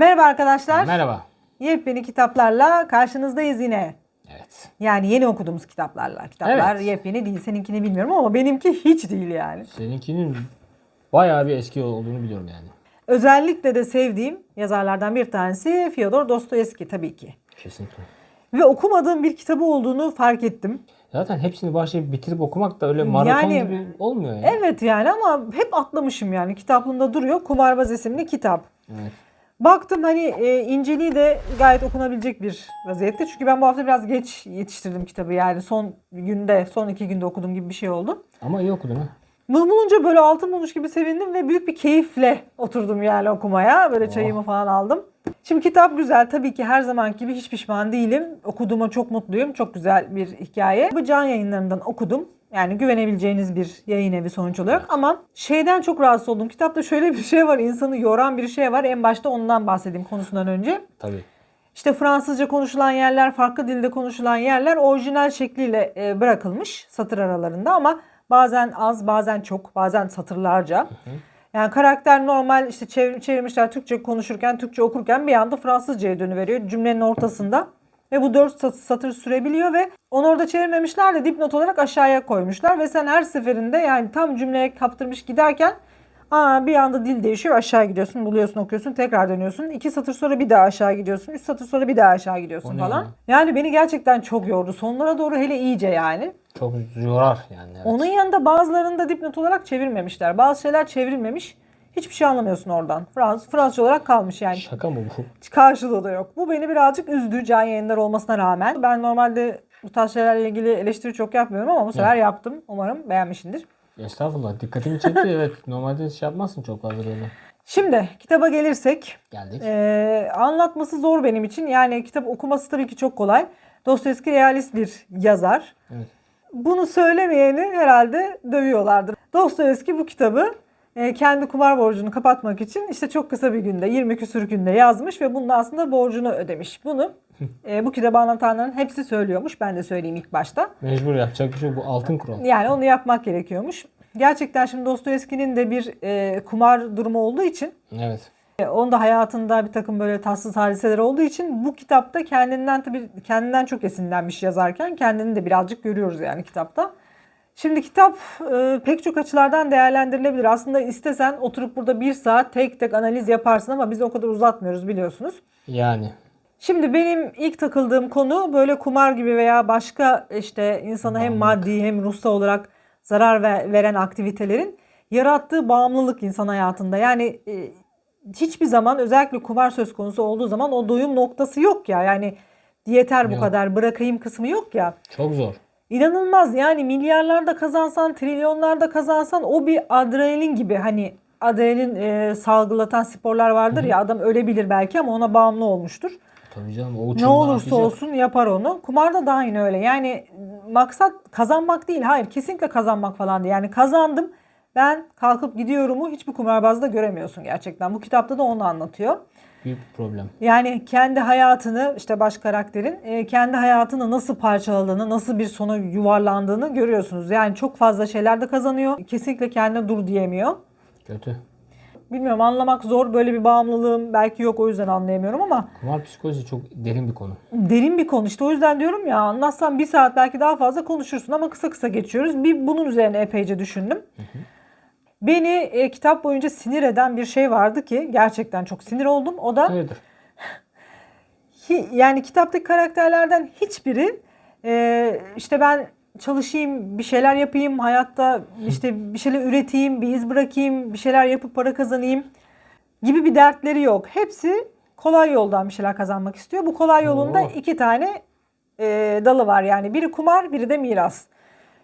Merhaba arkadaşlar. Merhaba. Yepyeni kitaplarla karşınızdayız yine. Evet. Yani yeni okuduğumuz kitaplarla. Kitaplar Evet. yepyeni değil. Seninkini bilmiyorum ama benimki hiç değil yani. Seninkinin bayağı bir eski olduğunu biliyorum yani. Özellikle de sevdiğim yazarlardan bir tanesi Fyodor Dostoyevski tabii ki. Kesinlikle. Ve okumadığım bir kitabı olduğunu fark ettim. Zaten hepsini başlayıp bitirip okumak da öyle maraton Yani- gibi olmuyor ya. Evet yani ama hep atlamışım yani. Kitaplığımda duruyor. Kumarbaz isimli kitap. Evet. Baktım hani e, inceliği de gayet okunabilecek bir vaziyette. Çünkü ben bu hafta biraz geç yetiştirdim kitabı yani son günde, son iki günde okudum gibi bir şey oldu. Ama iyi okudun ha. Bunu bulunca böyle altın bulmuş gibi sevindim ve büyük bir keyifle oturdum yani okumaya. Böyle Oh. çayımı falan aldım. Şimdi kitap güzel. Tabii ki her zaman gibi hiç pişman değilim. Okuduğuma çok mutluyum. Çok güzel bir hikaye. Bu can yayınlarından okudum. Yani güvenebileceğiniz bir yayın evi sonuç olarak. Ama şeyden çok rahatsız oldum. Kitapta şöyle bir şey var. insanı yoran bir şey var. En başta ondan bahsedeyim konusundan önce. Tabii. İşte Fransızca konuşulan yerler, farklı dilde konuşulan yerler orijinal şekliyle e, bırakılmış satır aralarında ama bazen az, bazen çok, bazen satırlarca. Yani karakter normal işte çevir, çevirmişler Türkçe konuşurken, Türkçe okurken bir anda Fransızcaya dönüveriyor cümlenin ortasında. Ve bu dört sat- satır sürebiliyor ve onu orada çevirmemişler de dipnot olarak aşağıya koymuşlar. Ve sen her seferinde yani tam cümleye kaptırmış giderken Aa, bir anda dil değişiyor aşağı gidiyorsun buluyorsun okuyorsun tekrar dönüyorsun. iki satır sonra bir daha aşağı gidiyorsun. Üç satır sonra bir daha aşağı gidiyorsun falan. ya? Yani beni gerçekten çok yordu. Sonlara doğru hele iyice yani. Çok yorar yani. Evet. Onun yanında bazılarını da dipnot olarak çevirmemişler. Bazı şeyler çevrilmemiş. Hiçbir şey anlamıyorsun oradan. Fransız, Fransızca olarak kalmış yani. Şaka mı bu? Karşılığı da yok. Bu beni birazcık üzdü can yayınlar olmasına rağmen. Ben normalde bu tarz şeylerle ilgili eleştiri çok yapmıyorum ama bu sefer yaptım. Umarım beğenmişsindir. Estağfurullah. Dikkatimi çekti. evet. Normalde şey yapmazsın çok fazla böyle. Şimdi kitaba gelirsek Geldik. Ee, anlatması zor benim için. Yani kitap okuması tabii ki çok kolay. Dostoyevski realist bir yazar. Evet. Bunu söylemeyeni herhalde dövüyorlardır. Dostoyevski bu kitabı e, kendi kumar borcunu kapatmak için işte çok kısa bir günde 20 küsür günde yazmış ve bununla aslında borcunu ödemiş. Bunu e, bu kitabı anlatanların hepsi söylüyormuş. Ben de söyleyeyim ilk başta. Mecbur yapacak bir şey. Bu altın kural. Yani onu yapmak gerekiyormuş. Gerçekten şimdi Dostoyevski'nin de bir e, kumar durumu olduğu için Evet. e, Onun da hayatında bir takım böyle tatsız hadiseler olduğu için bu kitapta kendinden tabii kendinden çok esinlenmiş yazarken kendini de birazcık görüyoruz yani kitapta. Şimdi kitap e, pek çok açılardan değerlendirilebilir. Aslında istesen oturup burada bir saat tek tek analiz yaparsın ama biz o kadar uzatmıyoruz biliyorsunuz. Yani. Şimdi benim ilk takıldığım konu böyle kumar gibi veya başka işte insana hem maddi hem ruhsal olarak zarar ve- veren aktivitelerin yarattığı bağımlılık insan hayatında. Yani e, hiçbir zaman özellikle kumar söz konusu olduğu zaman o doyum noktası yok ya. Yani yeter bu Yok. kadar bırakayım kısmı yok ya. Çok zor. İnanılmaz yani milyarlarda kazansan, trilyonlarda kazansan o bir adrenalin gibi hani adrenalin e, salgılatan sporlar vardır ya adam ölebilir belki ama ona bağımlı olmuştur. Tabii canım. O Ne olursa atlayacak. olsun yapar onu. Kumarda da aynı öyle. Yani maksat kazanmak değil. Hayır kesinlikle kazanmak falan değil. Yani kazandım ben kalkıp gidiyorumu hiçbir kumarbazda göremiyorsun gerçekten. Bu kitapta da onu anlatıyor. Büyük bir problem. Yani kendi hayatını işte baş karakterin e, kendi hayatını nasıl parçaladığını, nasıl bir sona yuvarlandığını görüyorsunuz. Yani çok fazla şeyler de kazanıyor. Kesinlikle kendine dur diyemiyor. Kötü. Bilmiyorum anlamak zor. Böyle bir bağımlılığım belki yok o yüzden anlayamıyorum ama Kumar psikolojisi çok derin bir konu. derin bir konu işte o yüzden diyorum ya anlatsam bir saat belki daha fazla konuşursun ama kısa kısa geçiyoruz. Bir bunun üzerine epeyce düşündüm. Beni e, kitap boyunca sinir eden bir şey vardı ki gerçekten çok sinir oldum. O da hi- yani kitaptaki karakterlerden hiçbiri e, işte ben çalışayım, bir şeyler yapayım, hayatta işte bir şeyler üreteyim, bir iz bırakayım, bir şeyler yapıp para kazanayım gibi bir dertleri yok. Hepsi kolay yoldan bir şeyler kazanmak istiyor. Bu kolay yolunda Oo. iki tane e, dalı var yani. Biri kumar, biri de miras.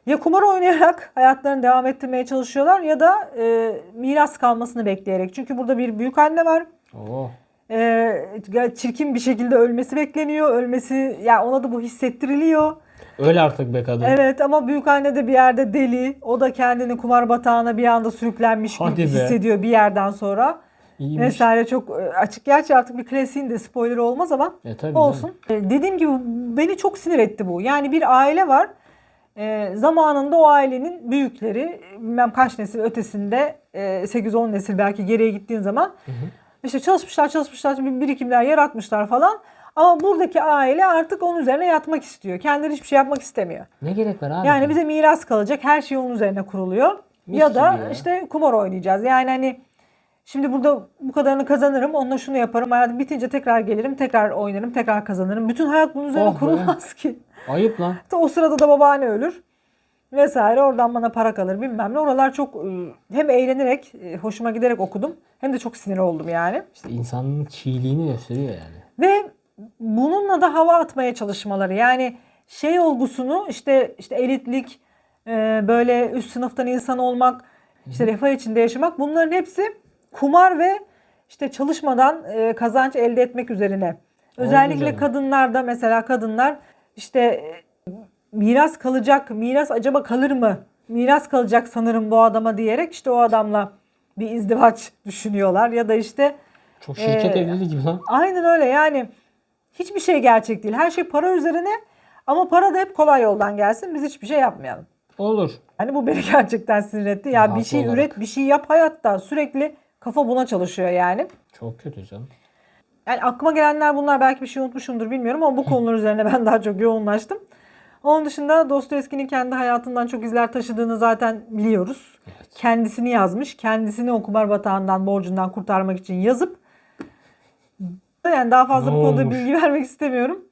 Ya kumar oynayarak hayatlarını devam ettirmeye çalışıyorlar ya da e, miras kalmasını bekleyerek. Çünkü burada bir büyük anne var. Oo. Ee, çirkin bir şekilde ölmesi bekleniyor. Ölmesi ya ona da bu hissettiriliyor. Öyle artık be kadın. Evet ama büyük anne de bir yerde deli. O da kendini kumar batağına bir anda sürüklenmiş Hadi gibi be. hissediyor bir yerden sonra. İyiymiş. Vesaire çok e, açık. Gerçi artık bir klasiğin de spoiler olmaz ama E, tabii olsun. canım. E, Dediğim gibi beni çok sinir etti bu. Yani bir aile var. E, zamanında o ailenin büyükleri bilmem kaç nesil ötesinde e, 8-10 nesil belki geriye gittiğin zaman İşte çalışmışlar çalışmışlar bir birikimler yaratmışlar falan. Ama buradaki aile artık onun üzerine yatmak istiyor. Kendileri hiçbir şey yapmak istemiyor. Ne gerek var abi? Yani bize miras kalacak. Her şey onun üzerine kuruluyor. Mis ya da ya. işte kumar oynayacağız. Yani hani şimdi burada bu kadarını kazanırım. Onunla şunu yaparım. Hayatım bitince tekrar gelirim. Tekrar oynarım. Tekrar kazanırım. Bütün hayat bunun üzerine Oh be. kurulmaz ki. Ayıp lan. O sırada da babaanne ölür. Vesaire oradan bana para kalır bilmem ne. Oralar çok e, hem eğlenerek, e, hoşuma giderek okudum. Hem de çok sinir oldum yani. İşte insanın çiğliğini gösteriyor yani. Ve bununla da hava atmaya çalışmaları. Yani şey olgusunu işte işte elitlik, e, böyle üst sınıftan insan olmak, işte refah içinde yaşamak bunların hepsi kumar ve işte çalışmadan e, kazanç elde etmek üzerine. Özellikle kadınlarda mesela kadınlar işte e, miras kalacak, miras acaba kalır mı? Miras kalacak sanırım bu adama diyerek işte o adamla bir izdivaç düşünüyorlar ya da işte Çok şirket Ee, evliliği gibi lan. Aynen öyle yani hiçbir şey gerçek değil. Her şey para üzerine ama para da hep kolay yoldan gelsin. Biz hiçbir şey yapmayalım. Olur. Hani bu beni gerçekten sinir etti. Ya bir Haklı şey olarak. üret, bir şey yap hayatta. Sürekli kafa buna çalışıyor yani. Çok kötü canım. Yani aklıma gelenler bunlar. Belki bir şey unutmuşumdur bilmiyorum ama bu konular üzerine ben daha çok yoğunlaştım. Onun dışında Dostoyevski'nin kendi hayatından çok izler taşıdığını zaten biliyoruz. Kendisini yazmış. Kendisini o kumar batağından, borcundan kurtarmak için yazıp yani daha fazla Ne bu konuda olmuş? bilgi vermek istemiyorum.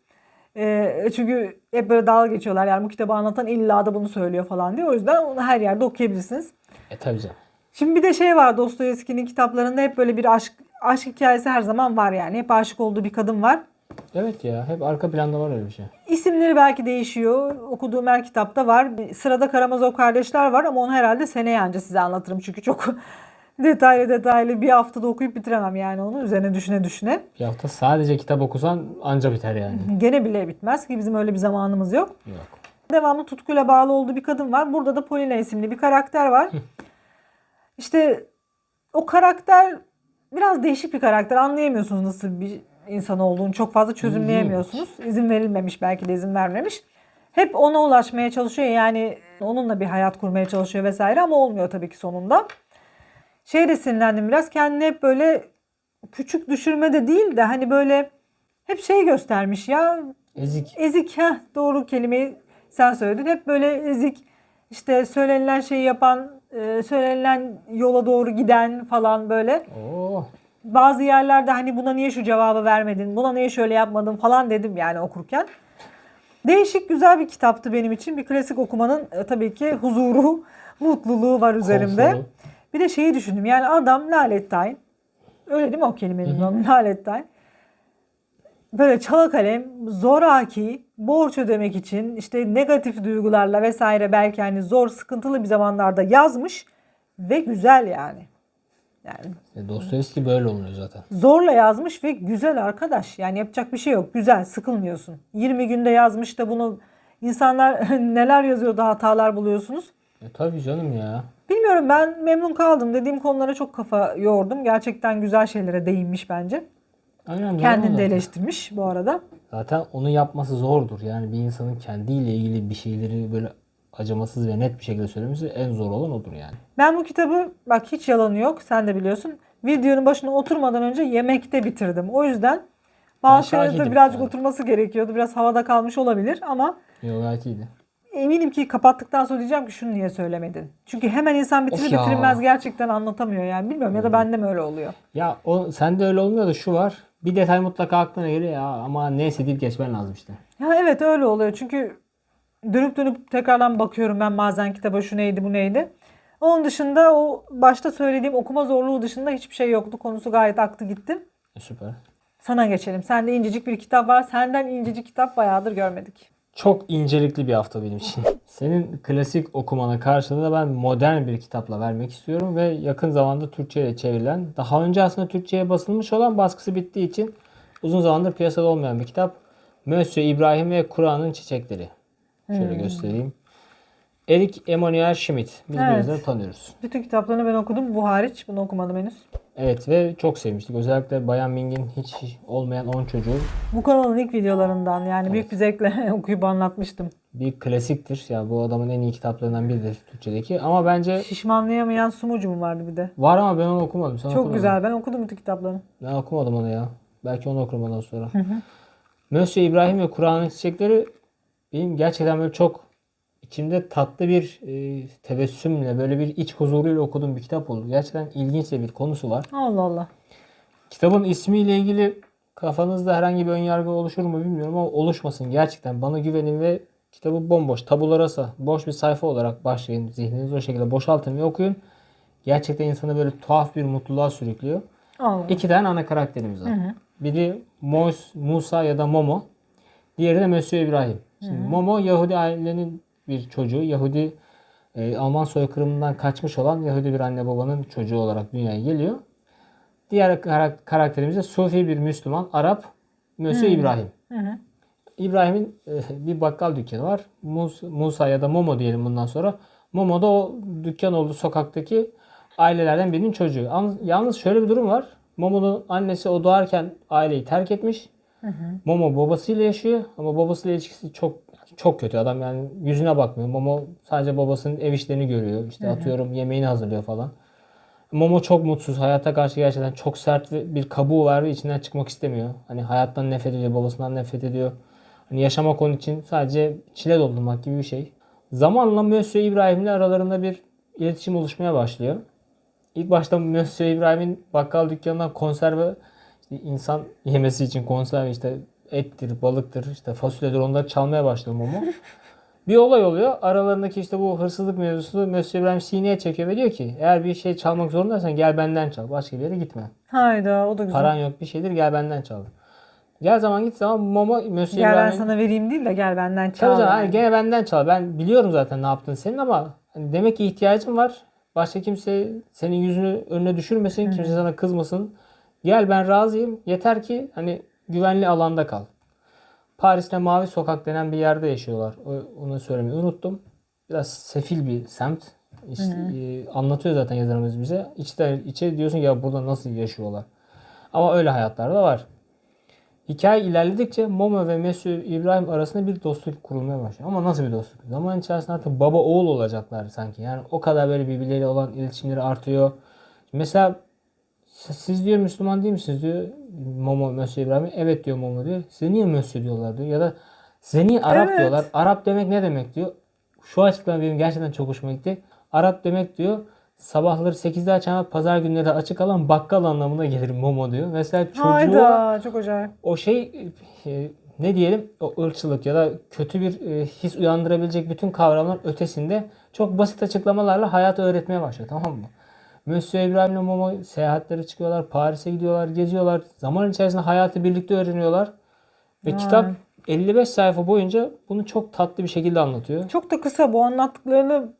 Ee, çünkü hep böyle dalga geçiyorlar. Yani bu kitabı anlatan illa da bunu söylüyor falan diye. O yüzden onu her yerde okuyabilirsiniz. E tabii canım. Şimdi bir de şey var Dostoyevski'nin kitaplarında hep böyle bir aşk aşk hikayesi her zaman var yani. Hep aşık olduğu bir kadın var. Evet ya hep arka planda var öyle bir şey. İsimleri belki değişiyor. Okuduğum her kitapta var. Sırada Karamazov kardeşler var ama onu herhalde seneye anca size anlatırım. Çünkü çok detaylı detaylı bir haftada okuyup bitiremem yani onu. Üzerine düşüne düşüne. Bir hafta sadece kitap okusan anca biter yani. Gene bile bitmez ki bizim öyle bir zamanımız yok. Yok. Devamlı tutkuyla bağlı olduğu bir kadın var. Burada da Polina isimli bir karakter var. işte o karakter biraz değişik bir karakter. Anlayamıyorsunuz nasıl bir insan olduğunu. Çok fazla çözümleyemiyorsunuz. İzin verilmemiş belki de izin vermemiş. Hep ona ulaşmaya çalışıyor. Yani onunla bir hayat kurmaya çalışıyor vesaire ama olmuyor tabii ki sonunda. Şey de sinirlendim biraz. Kendini hep böyle küçük düşürme de değil de hani böyle hep şey göstermiş ya Ezik. ezik ha doğru kelimeyi sen söyledin. Hep böyle ezik işte söylenilen şeyi yapan, e, söylenilen yola doğru giden falan böyle. Oo. Bazı yerlerde hani buna niye şu cevabı vermedin, buna niye şöyle yapmadın falan dedim yani okurken. Değişik güzel bir kitaptı benim için. Bir klasik okumanın e, tabii ki huzuru, mutluluğu var üzerimde. Konforu. Bir de şeyi düşündüm. Yani adam Lalettayn. Öyle değil mi o kelimenin anlamı? Lalettayn. Böyle çala kalem, zoraki, borç ödemek için işte negatif duygularla vesaire belki hani zor, sıkıntılı bir zamanlarda yazmış ve güzel yani. Yani E, Dostoyevski böyle oluyor zaten. zorla yazmış ve güzel arkadaş. Yani yapacak bir şey yok. Güzel, sıkılmıyorsun. 20 günde yazmış da bunu insanlar neler yazıyor da hatalar buluyorsunuz. E, tabii canım ya. Bilmiyorum ben memnun kaldım. Dediğim konulara çok kafa yordum. Gerçekten güzel şeylere değinmiş bence. Aynen Kendini de eleştirmiş bu arada. Zaten onu yapması zordur. Yani bir insanın kendiyle ilgili bir şeyleri böyle acımasız ve net bir şekilde söylemesi en zor olan odur yani. Ben bu kitabı bak hiç yalanı yok. Sen de biliyorsun. Videonun başına oturmadan önce yemekte bitirdim. O yüzden bazı şeylerde birazcık yani. oturması gerekiyordu. Biraz havada kalmış olabilir ama Yo gayet iyiydi. eminim ki kapattıktan sonra diyeceğim ki şunu niye söylemedin? Çünkü hemen insan bitirir bitirmez gerçekten anlatamıyor yani. Bilmiyorum ya da bende mi öyle oluyor? Ya o sende öyle olmuyor da şu var. Bir detay mutlaka aklına geliyor ya ama neyse deyip geçmen lazım işte. Ya evet öyle oluyor. Çünkü dönüp dönüp tekrardan bakıyorum ben bazen kitaba şu neydi bu neydi. Onun dışında o başta söylediğim okuma zorluğu dışında hiçbir şey yoktu. Konusu gayet aktı gitti. E, süper. Sana geçelim. Sende incecik bir kitap var. Senden incecik kitap bayağıdır görmedik. Çok incelikli bir hafta benim için. Senin klasik okumana karşılığında ben modern bir kitapla vermek istiyorum ve yakın zamanda Türkçe'ye çevrilen, daha önce aslında Türkçe'ye basılmış olan baskısı bittiği için uzun zamandır piyasada olmayan bir kitap. Monsieur İbrahim ve Kur'an'ın Çiçekleri. Şöyle göstereyim. Erik Emanuel Schmidt. Biz Evet. da tanıyoruz. Bütün kitaplarını ben okudum. Bu hariç. Bunu okumadım henüz. Evet ve çok sevmiştik. Özellikle Bayan Ming'in hiç olmayan 10 çocuğu. Bu kanalın ilk videolarından yani büyük bir zevkle okuyup anlatmıştım. bir klasiktir. Ya bu adamın en iyi kitaplarından biridir Türkçedeki. Ama bence Şişmanlayamayan sumucu mu vardı bir de? var ama ben onu okumadım. Sen okudun Çok mu? güzel. Ben okudum bütün kitaplarını. Ben okumadım onu ya. Belki onu okurum ondan sonra. Mösyö İbrahim ve Kur'an'ın çiçekleri benim gerçekten böyle çok içimde tatlı bir e, tebessümle böyle bir iç huzuruyla okuduğum bir kitap oldu. Gerçekten ilginç de bir konusu var. Allah Allah. Kitabın ismiyle ilgili kafanızda herhangi bir önyargı oluşur mu bilmiyorum ama oluşmasın. Gerçekten bana güvenin ve kitabı bomboş, tabula rasa, boş bir sayfa olarak başlayın. Zihninizi o şekilde boşaltın ve okuyun. Gerçekten insanı böyle tuhaf bir mutluluğa sürüklüyor. Allah. İki tane ana karakterimiz var. Biri Mos, Musa ya da Momo. Diğeri de Mösyö İbrahim. Şimdi Momo Yahudi ailenin bir çocuğu. Yahudi e, Alman soykırımından kaçmış olan Yahudi bir anne babanın çocuğu olarak dünyaya geliyor. Diğer kara- karakterimiz de Sufi bir Müslüman, Arap Mösyö İbrahim. İbrahim'in e, bir bakkal dükkanı var. Mus- Musa ya da Momo diyelim bundan sonra. Momo da o dükkan olduğu sokaktaki ailelerden birinin çocuğu. Yalnız, şöyle bir durum var. Momo'nun annesi o doğarken aileyi terk etmiş. Momo babasıyla yaşıyor ama babasıyla ilişkisi çok çok kötü. Adam yani yüzüne bakmıyor. Momo sadece babasının ev işlerini görüyor. İşte atıyorum yemeğini hazırlıyor falan. Momo çok mutsuz. Hayata karşı gerçekten çok sert bir kabuğu var ve içinden çıkmak istemiyor. Hani hayattan nefret ediyor, babasından nefret ediyor. Hani yaşamak onun için sadece çile doldurmak gibi bir şey. Zamanla Mösyö İbrahim'le aralarında bir iletişim oluşmaya başlıyor. İlk başta Mösyö İbrahim'in bakkal dükkanından konserve işte insan yemesi için konserve işte ettir, balıktır, işte fasulyedir onları çalmaya başlıyor Momo. bir olay oluyor. Aralarındaki işte bu hırsızlık mevzusu Mösyö İbrahim sineye çekiyor ve diyor ki eğer bir şey çalmak zorundaysan gel benden çal. Başka bir yere gitme. Hayda o da güzel. Paran yok bir şeydir gel benden çal. Gel zaman git zaman Momo Mösyö Gel ben sana vereyim değil de gel benden çal. Tabii canım, yani. hani gene benden çal. Ben biliyorum zaten ne yaptığını senin ama hani demek ki ihtiyacın var. Başka kimse senin yüzünü önüne düşürmesin. Kimse sana kızmasın. Gel ben razıyım. Yeter ki hani güvenli alanda kal. Paris'te Mavi Sokak denen bir yerde yaşıyorlar. Onu söylemeyi unuttum. Biraz sefil bir semt. İşte, e, anlatıyor zaten yazarımız bize. İçte, içe diyorsun ya burada nasıl yaşıyorlar. Ama öyle hayatlar da var. Hikaye ilerledikçe Momo ve Mesut İbrahim arasında bir dostluk kurulmaya başlıyor. Ama nasıl bir dostluk? Zaman içerisinde artık baba oğul olacaklar sanki. Yani o kadar böyle birbirleriyle olan iletişimleri artıyor. Mesela siz diyor Müslüman değil misiniz diyor Momo Mesut İbrahim. Evet diyor Momo diyor. Size niye Mesut diyorlar diyor. Ya da size niye Arap Evet. diyorlar. Arap demek ne demek diyor. Şu açıklama benim gerçekten çok hoşuma gitti. Arap demek diyor sabahları 8'de açan pazar günleri açık alan bakkal anlamına gelir Momo diyor. Mesela çocuğu Hayda çok acayip. o şey e, ne diyelim o ırkçılık ya da kötü bir e, his uyandırabilecek bütün kavramlar ötesinde çok basit açıklamalarla hayatı öğretmeye başlıyor tamam mı? Mösyö İbrahim'le Momo seyahatlere çıkıyorlar, Paris'e gidiyorlar, geziyorlar. Zaman içerisinde hayatı birlikte öğreniyorlar. Ve Vay. kitap 55 sayfa boyunca bunu çok tatlı bir şekilde anlatıyor. Çok da kısa bu anlattıklarını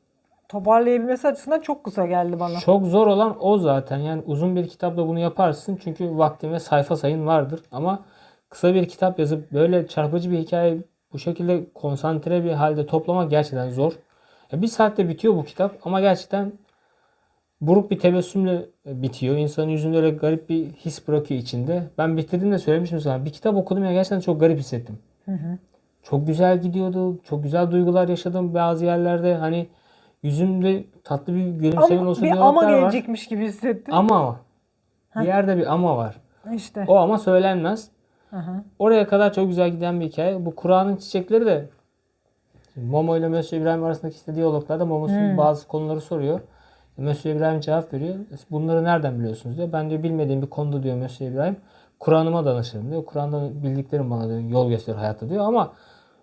toparlayabilmesi açısından çok kısa geldi bana. Çok zor olan o zaten. Yani uzun bir kitapla bunu yaparsın. Çünkü vaktin ve sayfa sayın vardır. Ama kısa bir kitap yazıp böyle çarpıcı bir hikaye bu şekilde konsantre bir halde toplamak gerçekten zor. Ya bir saatte bitiyor bu kitap ama gerçekten buruk bir tebessümle bitiyor. İnsanın yüzünde öyle garip bir his bırakıyor içinde. Ben bitirdiğimde söylemiştim sana. Bir kitap okudum ya gerçekten çok garip hissettim. Çok güzel gidiyordu. Çok güzel duygular yaşadım bazı yerlerde. Hani yüzümde tatlı bir gülümseme Ama, olsun bir ama var. gelecekmiş gibi hissettim. Ama bir yerde bir ama var. İşte. O ama söylenmez. Aha. Oraya kadar çok güzel giden bir hikaye. Bu Kur'an'ın çiçekleri de Momo ile Mösyö İbrahim arasındaki işte diyaloglarda Momo bazı konuları soruyor. Mösyö İbrahim cevap veriyor. Bunları nereden biliyorsunuz diyor. Ben diyor bilmediğim bir konuda diyor Mösyö İbrahim. Kur'an'ıma danışırım diyor. Kur'an'dan bildiklerim bana diyor, yol gösterir hayatta diyor. Ama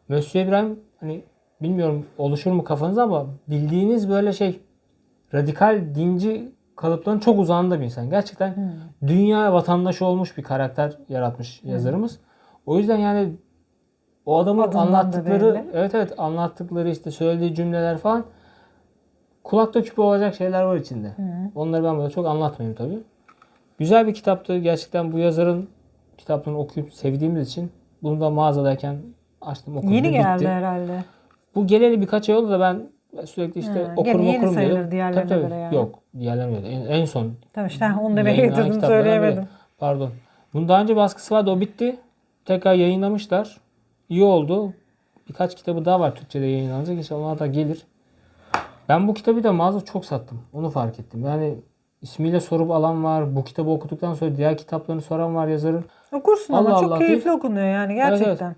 Mösyö İbrahim hani bilmiyorum oluşur mu kafanızda ama bildiğiniz böyle şey radikal dinci kalıpların çok uzağında bir insan. Gerçekten dünya vatandaşı olmuş bir karakter yaratmış yazarımız. O yüzden yani o adamın Adından da anlattıkları evet evet anlattıkları işte söylediği cümleler falan kulakta küpe olacak şeyler var içinde. Onları ben burada çok anlatmayayım tabii. Güzel bir kitaptı. Gerçekten bu yazarın kitaplarını okuyup sevdiğimiz için bunu da mağazadayken açtım okudum. Yeni bitti. geldi herhalde. Bu geleli birkaç ay oldu da ben sürekli işte Ha, okurum yeni okurum diyordum. diğerlerine Tabii, tabii. göre yani. Yok diğerlerine göre. En, en son Tamam işte onu demeye getirdim söyleyemedim. biri. Pardon. Bunun daha önce baskısı vardı o bitti. Tekrar yayınlamışlar. İyi oldu. birkaç kitabı daha var Türkçe'de yayınlanacak. İnşallah onlar da gelir. Ben bu kitabı da mağaza çok sattım. Onu fark ettim. Yani ismiyle sorup alan var. Bu kitabı okuduktan sonra diğer kitaplarını soran var yazarın. Okursun ama Allah çok Allah keyifli değil. okunuyor yani Evet, gerçekten.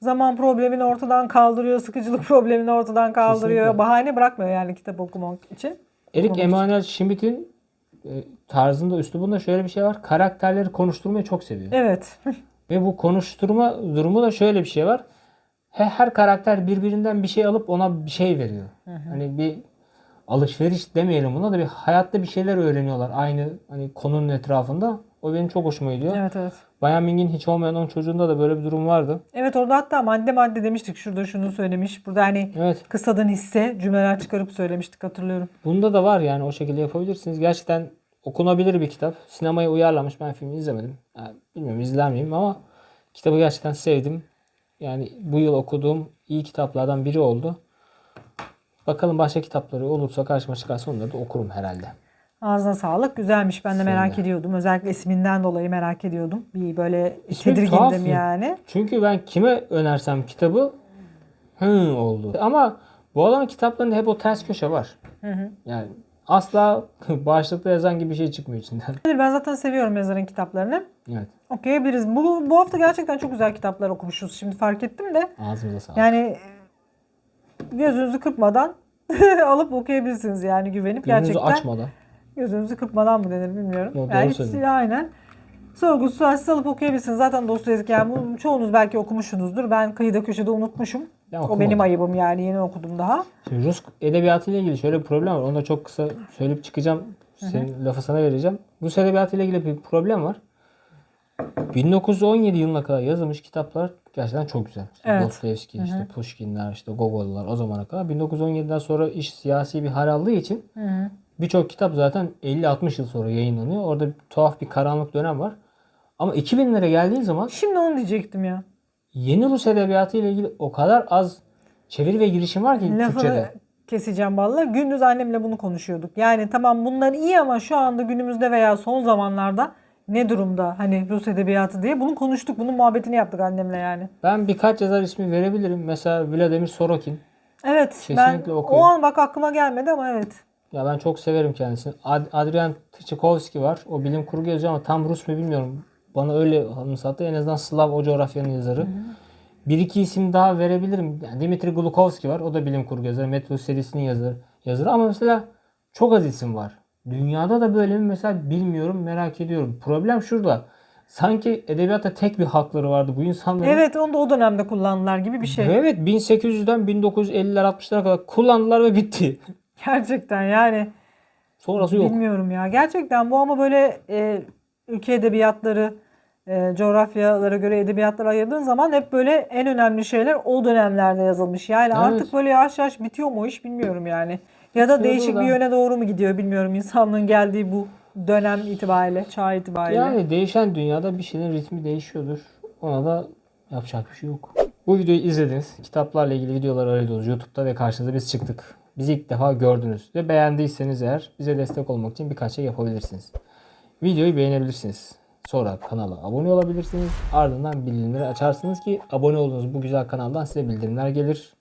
Zaman problemini ortadan kaldırıyor, sıkıcılık problemini ortadan kaldırıyor. Kesinlikle. Bahane bırakmıyor yani kitap okumak için. Erik Emanuel Schmidt'in e, tarzında, üslubunda şöyle bir şey var. Karakterleri konuşturmayı çok seviyor. Evet. Ve bu konuşturma durumu da şöyle bir şey var. He- Her karakter birbirinden bir şey alıp ona bir şey veriyor. Hani bir alışveriş demeyelim buna da bir hayatta bir şeyler öğreniyorlar aynı hani konunun etrafında. O benim çok hoşuma gidiyor. evet evet. Bayan Ming'in hiç olmayan onun çocuğunda da böyle bir durum vardı. Evet orada hatta madde madde demiştik. Şurada şunu söylemiş. Burada hani Evet. kısadan hisse cümleler çıkarıp söylemiştik hatırlıyorum. Bunda da var yani o şekilde yapabilirsiniz. Gerçekten okunabilir bir kitap. Sinemaya uyarlamış. Ben filmi izlemedim. Yani bilmiyorum izler miyim ama kitabı gerçekten sevdim. Yani bu yıl okuduğum iyi kitaplardan biri oldu. Bakalım başka kitapları olursa karşıma çıkarsa onları da okurum herhalde. Ağzına sağlık. Güzelmiş. Ben de merak de. ediyordum. Özellikle isminden dolayı merak ediyordum. Bir böyle İsmi tedirgindim ya. yani. Çünkü ben kime önersem kitabı hı oldu. Ama bu adamın kitaplarında hep o ters köşe var. Yani asla başlıkta yazan gibi bir şey çıkmıyor içinden. Ben zaten seviyorum yazarın kitaplarını. Evet. Okuyabiliriz. Bu, bu hafta gerçekten çok güzel kitaplar okumuşuz. Şimdi fark ettim de. Ağzımıza sağlık. Yani e, gözünüzü kırpmadan alıp okuyabilirsiniz yani güvenip Gözünüzü gerçekten. açmadan. Gözünüzü kırpmadan mı denir bilmiyorum. Yo, doğru yani hiç- aynen. Sorgusuz sualsiz alıp okuyabilirsiniz. Zaten Dostoyevski yani bunu çoğunuz belki okumuşsunuzdur. Ben kıyıda köşede unutmuşum. Ben o benim ayıbım yani yeni okudum daha. Şimdi Rus edebiyatı ile ilgili şöyle bir problem var. Onu da çok kısa söyleyip çıkacağım. Senin lafı sana vereceğim. Rus edebiyatı ile ilgili bir problem var. 1917 yılına kadar yazılmış kitaplar gerçekten çok güzel. İşte Evet. Dostoyevski, işte Pushkinler, işte Gogol'lar o zamana kadar. 1917'den sonra iş siyasi bir hal aldığı için birçok kitap zaten 50-60 yıl sonra yayınlanıyor. Orada bir tuhaf bir karanlık dönem var. Ama 2000'lere geldiği zaman Şimdi onu diyecektim ya. yeni Rus edebiyatı ile ilgili o kadar az çeviri ve girişim var ki Lafını Türkçe'de. keseceğim valla. Gündüz annemle bunu konuşuyorduk. Yani tamam bunlar iyi ama şu anda günümüzde veya son zamanlarda ne durumda hani Rus edebiyatı diye bunu konuştuk. Bunun muhabbetini yaptık annemle yani. Ben birkaç yazar ismi verebilirim. Mesela Vladimir Sorokin. Evet ben Kesinlikle okuyun. o an bak aklıma gelmedi ama evet. Ya ben çok severim kendisini. Ad- Adrian Tchaikovsky var. O bilim kurgu yazıyor ama tam Rus mu bilmiyorum. Bana öyle anımsattı. En azından Slav o coğrafyanın yazarı. Bir iki isim daha verebilirim. Yani Dimitri Glukovsky var. O da bilim kurgu yazarı. Metro serisinin yazarı. yazarı. Ama mesela çok az isim var. Dünyada da böyle mi mesela bilmiyorum merak ediyorum. Problem şurada. Sanki edebiyatta tek bir hakları vardı bu insanların. Evet onu da o dönemde kullandılar gibi bir şey. Evet 1800'den 1950'ler 60'lara kadar kullandılar ve bitti. Gerçekten yani Sonrası yok. bilmiyorum ya. Gerçekten bu ama böyle e, ülke edebiyatları, e, coğrafyalara göre edebiyatları ayırdığın zaman hep böyle en önemli şeyler o dönemlerde yazılmış. Yani Evet. artık böyle yavaş yavaş bitiyor mu o iş bilmiyorum yani. Ya da değişik bir yöne doğru mu gidiyor bilmiyorum insanlığın geldiği bu dönem itibariyle, çağ itibariyle. Yani değişen dünyada bir şeylerin ritmi değişiyordur. Ona da yapacak bir şey yok. Bu videoyu izlediniz. Kitaplarla ilgili videolar arıyordunuz YouTube'da ve karşınıza biz çıktık. Bizi ilk defa gördünüz ve beğendiyseniz eğer bize destek olmak için birkaç şey yapabilirsiniz. Videoyu beğenebilirsiniz. Sonra kanala abone olabilirsiniz. Ardından bildirimleri açarsınız ki abone olduğunuz bu güzel kanaldan size bildirimler gelir.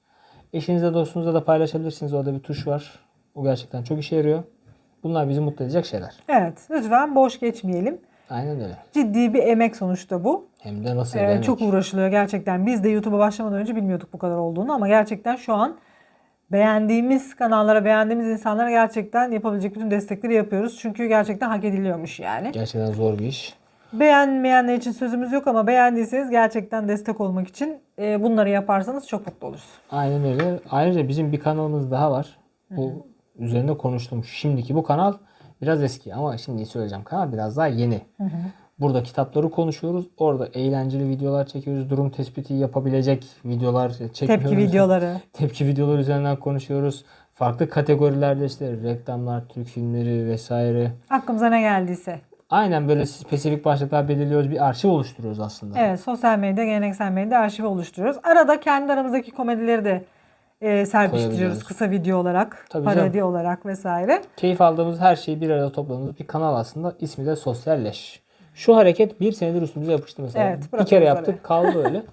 Eşinizle dostunuza da paylaşabilirsiniz. Orada bir tuş var. O gerçekten çok işe yarıyor. Bunlar bizi mutlu edecek şeyler. Evet, lütfen boş geçmeyelim. Aynen öyle. Ciddi bir emek sonuçta bu. Hem de nasıl Ee, demek. çok uğraşılıyor gerçekten. Biz de YouTube'a başlamadan önce bilmiyorduk bu kadar olduğunu ama gerçekten şu an beğendiğimiz kanallara, beğendiğimiz insanlara gerçekten yapabilecek bütün destekleri yapıyoruz. Çünkü gerçekten hak ediliyormuş yani. Gerçekten zor bir iş. Beğenmeyenler için sözümüz yok ama beğendiyseniz gerçekten destek olmak için e, bunları yaparsanız çok mutlu oluruz. Aynen öyle. Ayrıca bizim bir kanalımız daha var. Bu üzerinde konuştum. Şimdiki bu kanal biraz eski ama şimdi söyleyeceğim kanal biraz daha yeni. Burada kitapları konuşuyoruz. Orada eğlenceli videolar çekiyoruz. Durum tespiti yapabilecek videolar çekiyoruz. Tepki videoları. Tepki videoları üzerinden konuşuyoruz. Farklı kategorilerde işte reklamlar, Türk filmleri vesaire. Aklımıza ne geldiyse. Aynen böyle spesifik başlıklar belirliyoruz. Bir arşiv oluşturuyoruz aslında. Evet sosyal medya, geleneksel medya arşivi oluşturuyoruz. Arada kendi aramızdaki komedileri de e, serpiştiriyoruz kısa video olarak, Tabii parodi canım. olarak vesaire. Keyif aldığımız her şeyi bir arada topladığımız bir kanal aslında. İsmi de Sosyalleş. Şu hareket bir senedir üstümüze yapıştı mesela. Evet, bir kere öyle. yaptık kaldı öyle.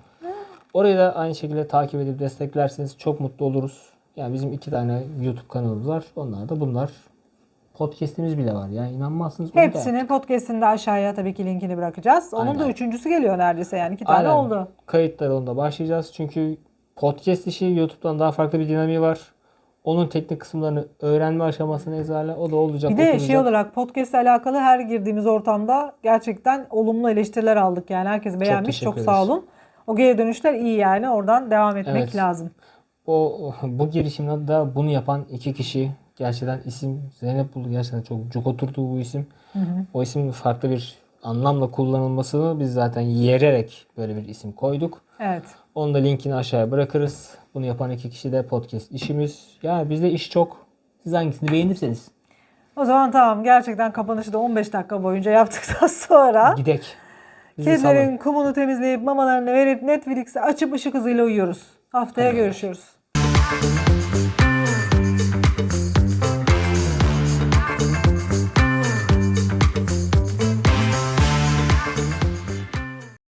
Orayı da aynı şekilde takip edip desteklerseniz çok mutlu oluruz. Yani bizim iki tane YouTube kanalımız var. Onlar da bunlar. Podcast'imiz bile var. Yani inanmazsınız. da Hepsini podcast'inde aşağıya tabii ki linkini bırakacağız. Onun da Aynen. üçüncüsü geliyor neredeyse yani. iki tane Aynen. oldu. Kayıtlara onda başlayacağız. Çünkü podcast işi YouTube'dan daha farklı bir dinamiği var. Onun teknik kısımlarını öğrenme aşamasındayız hala. O da olacak. Bir de oturacak. şey olarak podcast ile alakalı her girdiğimiz ortamda gerçekten olumlu eleştiriler aldık. Yani herkes beğenmiş. Çok, teşekkür sağ olun. O geri dönüşler iyi yani. Oradan devam etmek Evet. lazım. O bu da bunu yapan iki kişi. Gerçekten isim Zeynep buldu. Gerçekten çok çok oturdu bu isim. O isim farklı bir anlamla kullanılmasını biz zaten yererek böyle bir isim koyduk. Evet. Onun da linkini aşağıya bırakırız. Bunu yapan iki kişi de podcast işimiz. Yani bizde iş çok. Siz hangisini beğenirseniz O zaman tamam gerçekten kapanışı da 15 dakika boyunca yaptıktan sonra gidek. Kedilerin kumunu temizleyip mamalarını verip Netflix'i açıp ışık hızıyla uyuyoruz. Haftaya görüşürüz.